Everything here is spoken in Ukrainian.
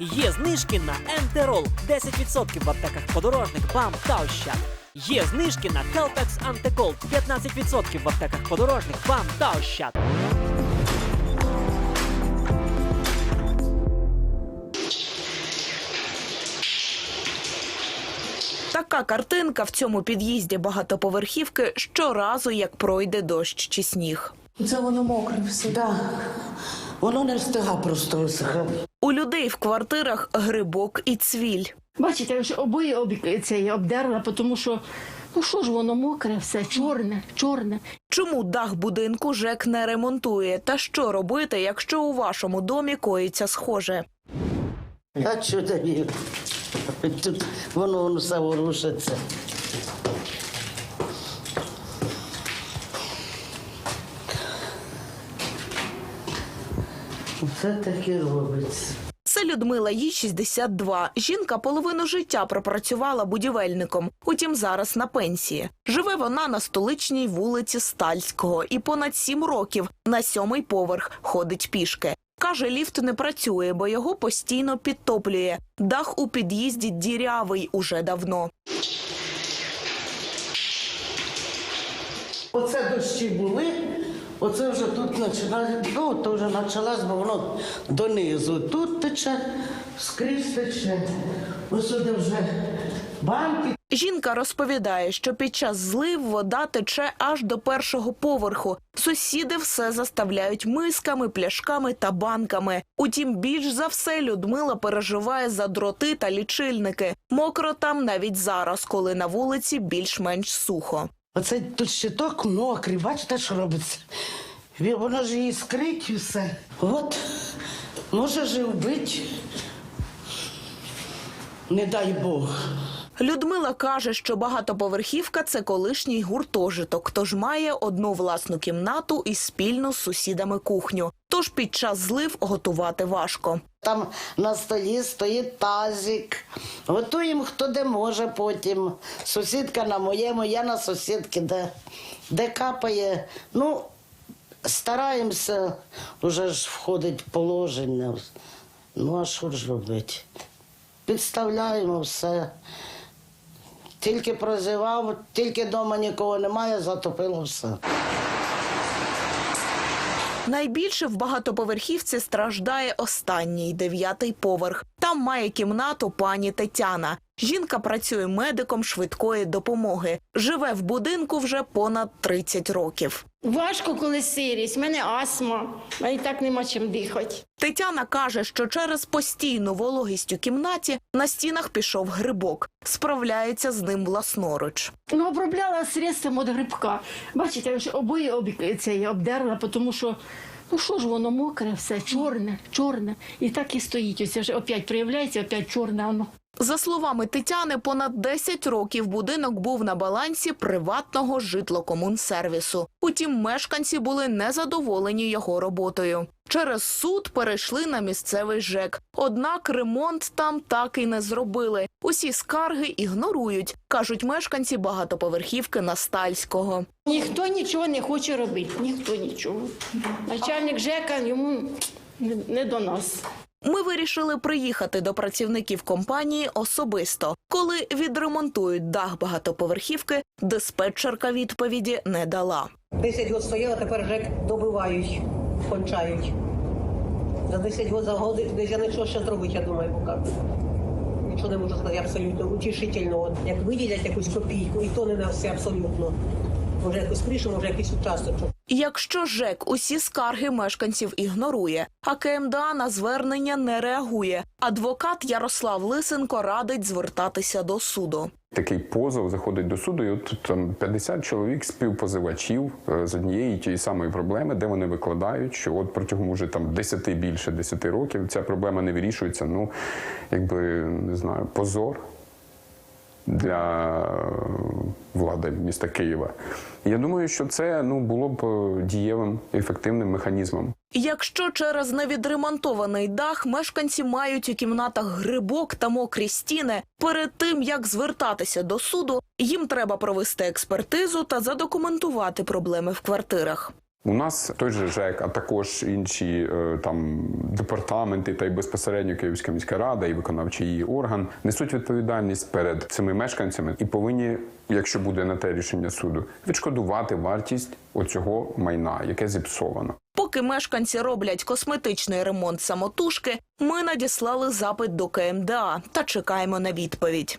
Є знижки на Ентерол 10% в аптеках подорожник, БАМ та Ощад. Є знижки на Хелпекс Антикол 15% в аптеках подорожник, БАМ та Ощад. Така картинка в цьому під'їзді багатоповерхівки щоразу, як пройде дощ чи сніг. Це воно мокре все. Да. Воно не встига просто висихати. У людей в квартирах грибок і цвіль. Бачите, я ж обоє обі це я обдерла, тому що ну що ж воно мокре, все чорне, чорне. Чому дах будинку ЖЕК не ремонтує? Та що робити, якщо у вашому домі коїться схоже? А що тобі? Тут воно, воно все ворушиться. Все таки робиться. Це Людмила, їй 62. Жінка половину життя пропрацювала будівельником, утім зараз на пенсії. Живе вона на столичній вулиці Стальського і понад сім років на сьомий поверх ходить пішки. Каже, ліфт не працює, бо його постійно підтоплює. Дах у під'їзді дірявий уже давно. Оце дощі були, оце вже тут починає, ну, то вже почалось, бо воно донизу. Тут тече, скрізь тече. Ось сюди вже банки. Жінка розповідає, що під час злив вода тече аж до першого поверху. Сусіди все заставляють мисками, пляшками та банками. Утім, більш за все Людмила переживає за дроти та лічильники. Мокро там навіть зараз, коли на вулиці більш-менш сухо. Оце тут щиток мокрий, бачите, що робиться? Воно ж її скрить і все. От, може ж і вбити. Не дай Бог. Людмила каже, що багатоповерхівка це колишній гуртожиток, тож має одну власну кімнату і спільну з сусідами кухню. Тож під час злив готувати важко. Там на столі стоїть тазик. Готуємо хто де може потім. Сусідка на моєму, я на сусідки, де, де капає. Ну, стараємося, вже ж входить положення. Ну, а що ж робити? Підставляємо все. Тільки прозивав, тільки вдома нікого немає, затопило все. Найбільше в багатоповерхівці страждає останній дев'ятий поверх. Там має кімнату пані Тетяна. Жінка працює медиком швидкої допомоги. Живе в будинку вже понад 30 років. Важко, коли сирість, в мене астма, а і так нема чим дихати. Тетяна каже, що через постійну вологість у кімнаті на стінах пішов грибок. Справляється з ним власноруч. Ну, обробляла средством від грибка. Бачите, я ж обоє це обдерла, тому що ну що ж воно мокре, все чорне, чорне. І так і стоїть. Ось вже опять проявляється, опять чорне воно. За словами Тетяни, понад 10 років будинок був на балансі приватного житлокомунсервісу. Утім, мешканці були незадоволені його роботою. Через суд перейшли на місцевий ЖЕК. Однак ремонт там так і не зробили. Усі скарги ігнорують, кажуть мешканці багатоповерхівки Настальського. Ніхто нічого не хоче робити, ніхто нічого. Начальник ЖЕКа йому не, до нас. Ми вирішили приїхати до працівників компанії особисто. Коли відремонтують дах багатоповерхівки, диспетчерка відповіді не дала. 10 років стояла, тепер ЖЕК добивають, кончають. За 10 років за годи десь я нічого ще зробити, я думаю, поки. Нічого не можу сказати абсолютно утішительно. Як виділять якусь копійку, і то не на все абсолютно. Може якусь кришу, може якийсь участочок. Якщо ЖЕК усі скарги мешканців ігнорує, а КМДА на звернення не реагує. Адвокат Ярослав Лисенко радить звертатися до суду. Такий позов заходить до суду, і от там 50 чоловік співпозивачів е, з однієї тієї самої проблеми, де вони викладають, що от протягом уже там 10 більше 10 років ця проблема не вирішується. Ну, якби не знаю, позор для е, влади міста Києва. Я думаю, що це ну було б е, дієвим ефективним механізмом. Якщо через невідремонтований дах мешканці мають у кімнатах грибок та мокрі стіни, перед тим як звертатися до суду, їм треба провести експертизу та задокументувати проблеми в квартирах. У нас той же ЖЕК, а також інші е, там департаменти та й безпосередньо Київська міська рада і виконавчий її орган несуть відповідальність перед цими мешканцями і повинні, якщо буде на те рішення суду, відшкодувати вартість оцього майна, яке зіпсовано. Поки мешканці роблять косметичний ремонт самотужки, ми надіслали запит до КМДА та чекаємо на відповідь.